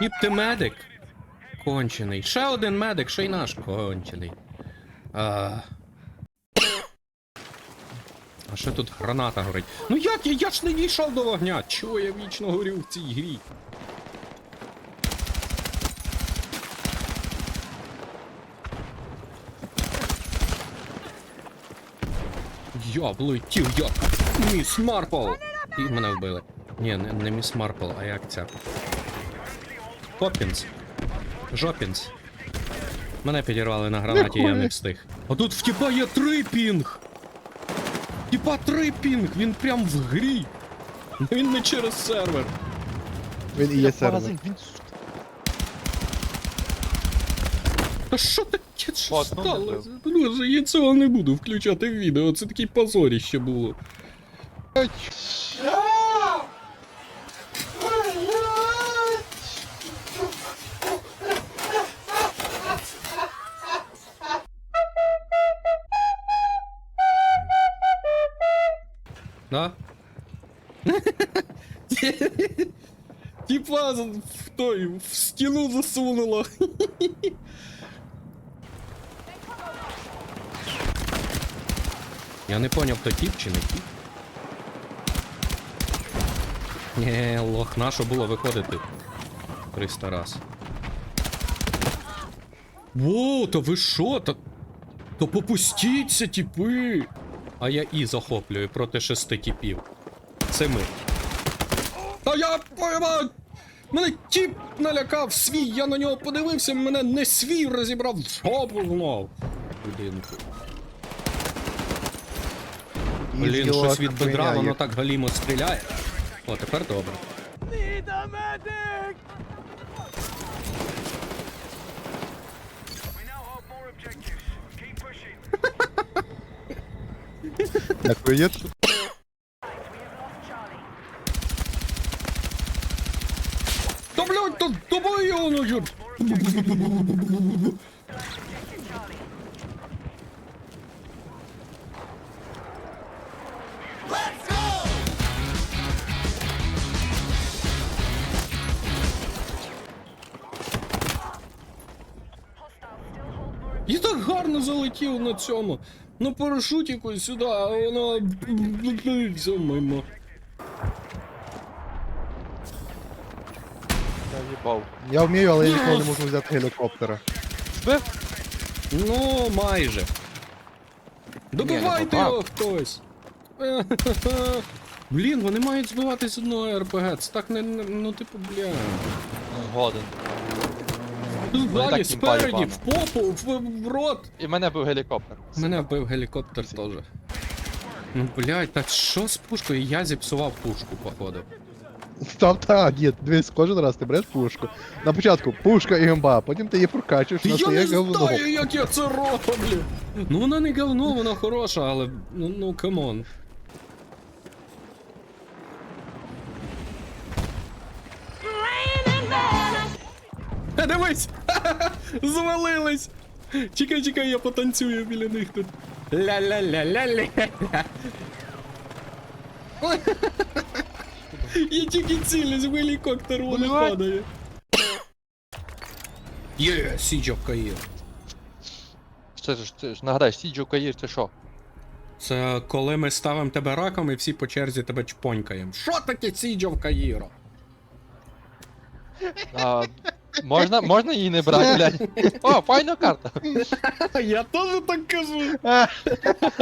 Тіп ти медик. Кончений. Ще один медик, ще й наш кончений. А, а ще тут граната горить. Ну як я? Я ж не дійшов до вогня. Чого я вічно горю в цій грі? Я влетів, я міс Марпл! І мене вбили. Ні, не, не міс Марпл, а як ця? Поппінс. Жопінс. Мене підірвали на гранаті, я не встиг. А тут в тіпа є три пінг! Тіпа три пінг, він прям в грі. Він не через сервер. Він і є сервер. Він Та що таке? Що ну, сталося? Боже, я цього не буду включати в відео, це таке позоріще було. Да? Типа в той, в стіну засунуло. Я не поняв, то тіп чи не тіп. Нє, лох, на що було виходити 300 раз. Воу, то ви що? То, то попустіться, тіпи! А я і захоплюю проти шести тіпів. Це ми. Та я поймав! Мене тіп налякав свій, я на нього подивився, мене не свій розібрав в жопу знов. Будинку. Блін, щось від бедра, воно так галімо стріляє. О, тепер добре. Дякую, є. Та блядь, та давай його нахер! Я так гарно залетів на цьому. На парашутіку сюди, а воно все мимо. я їбав. Я вмію, але я ніколи не можу взяти гелікоптера. Збив? Ну, майже. Добивайте ну, його хтось. Блін, вони мають збивати з одного РПГ. Це так не. не- Ну, типу, бля. Годен. Так спереді, в попу, в, в рот. І в мене був гелікоптер. Мене вбив гелікоптер теж. Ну, блядь, так що з пушкою? Я зіпсував пушку, походу. Там та, ні, дивись, кожен раз ти береш пушку. На початку пушка і гемба, потім ти її прокачуєш на Я своє не говно. знаю, як я це роблю. Ну вона не говно, вона хороша, але. Ну, ну камон. Дивись! Звалились! Чекай, чекай, я потанцюю біля них тут. Ля-ля-ля-ля-ля. Я тільки цілюсь в гелікоптер, вони падає. Є, Сіджо Каїр. Це ж, це ж, нагадай, Сіджу Каїр, це що? Це коли ми ставимо тебе раком і всі по черзі тебе чпонькаємо. Що таке Сіджо Каїро? А, можна, можна її не брати, блядь? О, файна карта. Я теж так кажу.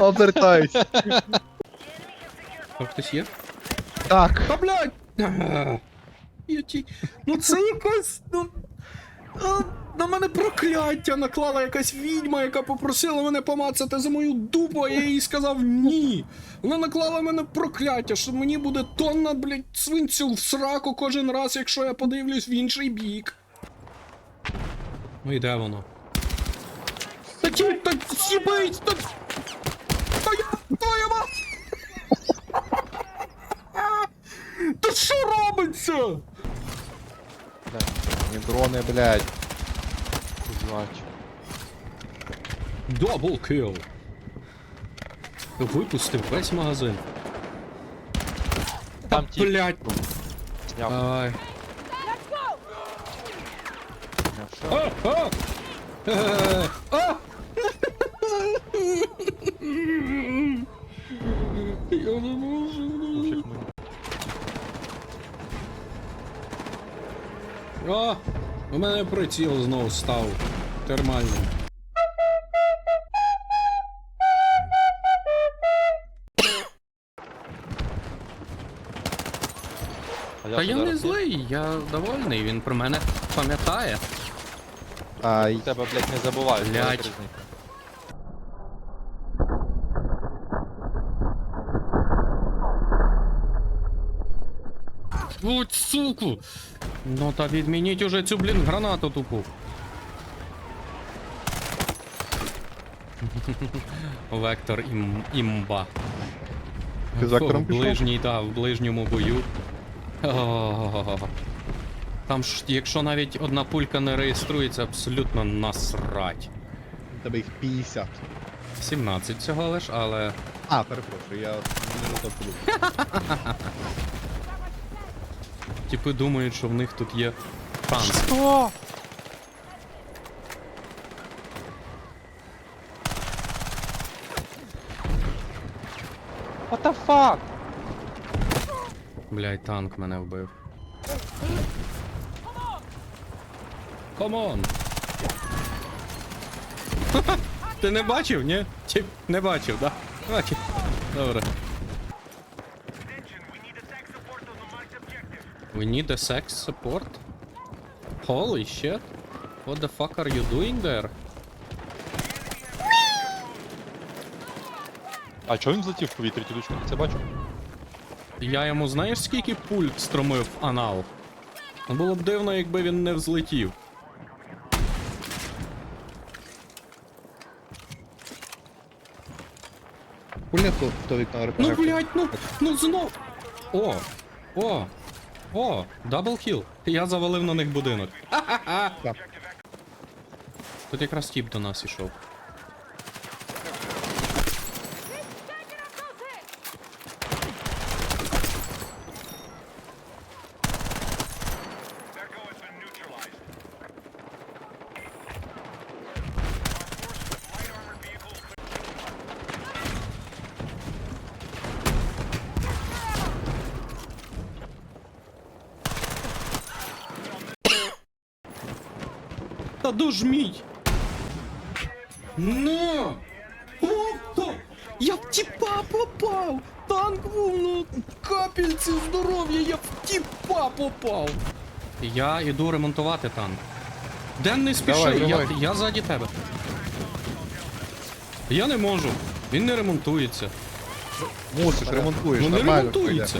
Обертайся. А хтось є? Так. Та блядь! Ага. Я ті... Ну це якось. Ну... а, На мене прокляття наклала якась відьма, яка попросила мене помацати за мою дупу, а я їй сказав ні. Вона наклала мене прокляття, що мені буде тонна, блядь, свинцю в сраку кожен раз, якщо я подивлюсь в інший бік. Ну і де воно? Та ті, та сібить, та... Та я, твоя мать! Та що робиться? Блядь, Ні, дрони, блядь. звач. Дабл килл. Випустив весь магазин. Там ті Блять. зняв. Ай. О! О! Е, О! Я не можу. О! У мене приціл знову став термальним. А Та я не злий, я довольний, він про мене пам'ятає. Ай. Тебе, блядь, не забуваю. Блядь. велика різниця. Будь суку! Ну та відмініть уже цю, блін, гранату тупу. Вектор ім, імба. Ти з вектором в пішов? ближній, да, в ближньому бою. О, Там ж, якщо навіть одна пулька не реєструється, абсолютно насрать. У тебе їх 50. 17 всього лиш, але. А, перепрошую, я не то подумав. Типи думають, що в них тут є танк. Що? What the fuck? Блять, танк мене вбив. Камон! Ти не бачив, ні? Чи не бачив, да? Бачив. Добре. We need a sex support? Holy shit. What the fuck are you doing there? А чого він злетів в повітрі, тідучка? Це бачу. Я йому знаєш скільки пуль стромив в анал? Ну, Було б дивно, якби він не взлетів. Пульне то, то вікно РПГ. Ну блять, ну, ну знов. О! О! О! Дабл хіл. Я завалив на них будинок. Ха-ха-ха! Тут якраз тіп до нас ішов. Та дожміть! Ну! Опа! Я в тіпа попав! Танк був, ну, капельці здоров'я, я в тіпа попав! Я іду ремонтувати танк. Ден не спіши, Давай, я, давай. я ззаді тебе. Я не можу. Він не ремонтується. Мусиш, ремонтуєш, ну не нормально. ремонтується.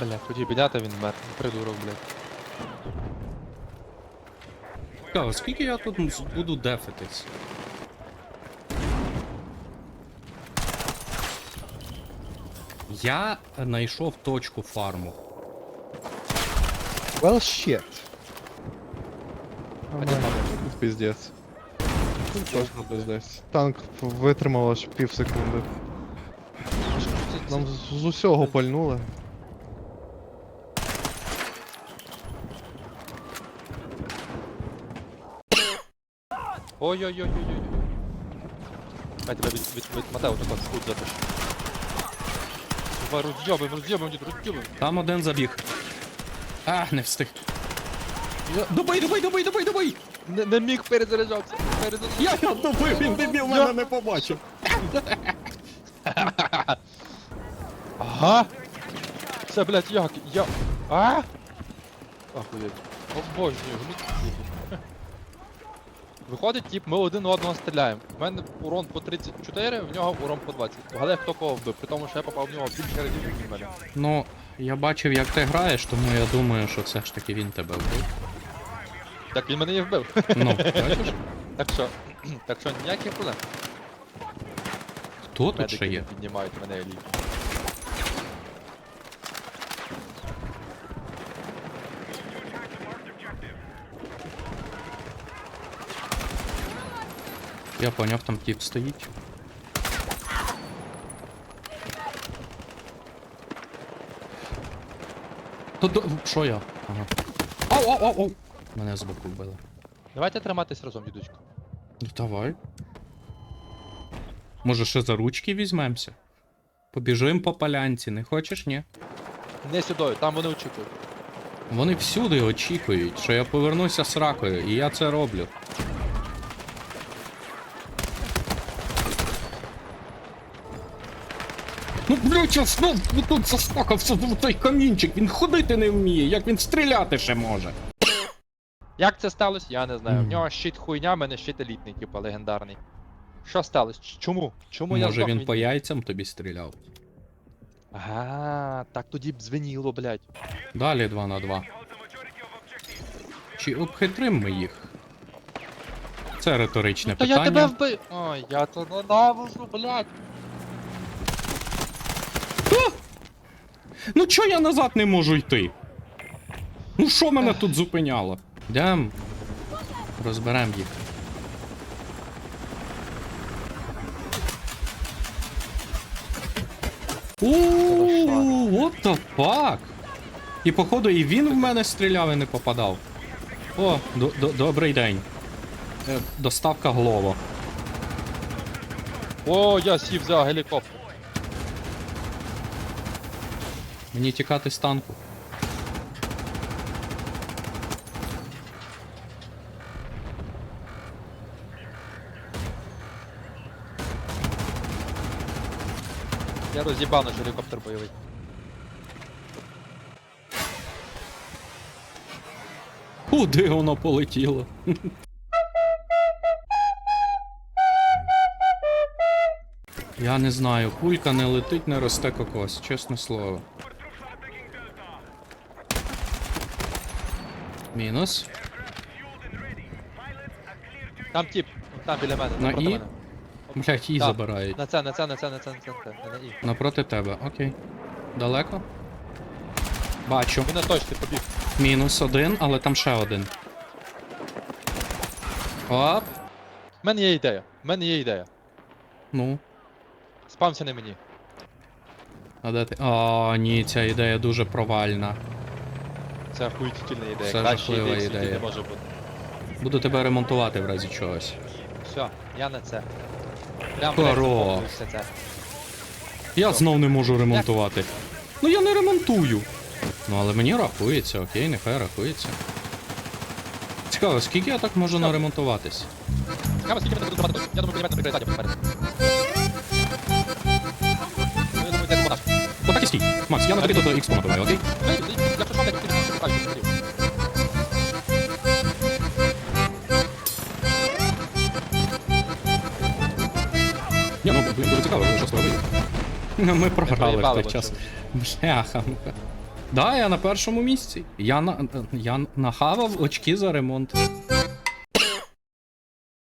Бля, хотів підняти, він мер. Придурок, блядь. Цікаво, скільки я тут буду дефитись? Я знайшов точку фарму. Well shit. Тут. Тут точно піздець. Танк витримав аж пів секунди. Нам з, з усього пальнули. Ой-ой-ой-ой-ой. Ай, тебе від, від, від Матео так от тут затиш. Давай, роз'єбуємо, роз'єбуємо, дід, роз'єбуємо. Там один забіг. А, не встиг. Я- Добий, добий, добий, добий, добий! Не, не міг перезаряджатися. Перезаряджатися. Я його добив, він дебіл мене не побачив. Ага. Це, блядь, як? Я... А? Охуєть. Обожнюю, гнуть. Виходить, тип, ми один одного стріляємо. У мене урон по 34, в нього урон по 20. Вгадай, хто кого вбив, при тому, що я попав в нього більше разів, ніж в мене. Ну, я бачив, як ти граєш, тому я думаю, що все ж таки він тебе вбив. Так він мене і вбив. Ну, бачиш? Так що, так що ніяких проблем. Хто тут ще є? піднімають мене еліт. Я поняв, там тип стоїть. То до... Що я? Ага. Ау, ау, ау, ау! Мене з боку вбили. Давайте триматись разом, дідучко. Ну давай. Може ще за ручки візьмемося? Побіжим по полянці, не хочеш, ні? Не сюди, там вони очікують. Вони всюди очікують, що я повернуся з ракою, і я це роблю. Ну, я знов тут заскакався в той камінчик, він ходити не вміє, як він стріляти ще може. Як це сталося, я не знаю. В нього щит хуйня, в мене щит елітний, типа легендарний. Що сталося? Чому? Чому я Може він по яйцям тобі стріляв. Ага, так тоді б звеніло, блядь. Далі 2 на 2. Чи обхитрим ми їх? Це риторичне Та питання. я тебе вбив. Ой, я то ненавижу, блядь. Ну чо я назад не можу йти? Ну що мене тут зупиняло? Йдем. Розберем їх. Ууу, what the fuck? І походу і він в мене стріляв і не попадав. О, до- до- добрий день. Е, Доставка Глово. О, я сів за гелікоптер. Мені тікати з танку. Я роз'їбав наш гелікоптер бойовий. Куди воно полетіло? Я не знаю, кулька не летить, не росте кокос, чесне слово. Мінус. Там тип, там біля мене, На напроти І? мене. Блять, Так. забирають. На це, на це, на це, на це, на це, на це, не на І. Напроти тебе, окей. Далеко? Бачу. Він на точці побіг. Мінус один, але там ще один. Оп. У мене є ідея, у мене є ідея. Ну. Спамся не мені. А де ти? О, ні, ця ідея дуже провальна. Це охуїтельна ідея. Це Кращої жахлива ідеї в світі ідея. не може бути. Буду тебе ремонтувати в разі чогось. Все, я на це. Прям Хорош. блядь, все це. Я знов не можу ремонтувати. Ну я не ремонтую. Ну але мені рахується, окей, нехай рахується. Цікаво, скільки я так можу наремонтуватись? Цікаво, скільки буде тримати. Я думаю, прикриє задню попереду. Ну, я думаю, це монтаж. Отак і стій. Макс, я на тобі тут X набиваю, окей? Ну, і- Ні, ну дуже цікаво, що зробили. Ну, Ми програли в той час. Бляха. Да, я на першому місці. Я на. Я нахавав очки за ремонт.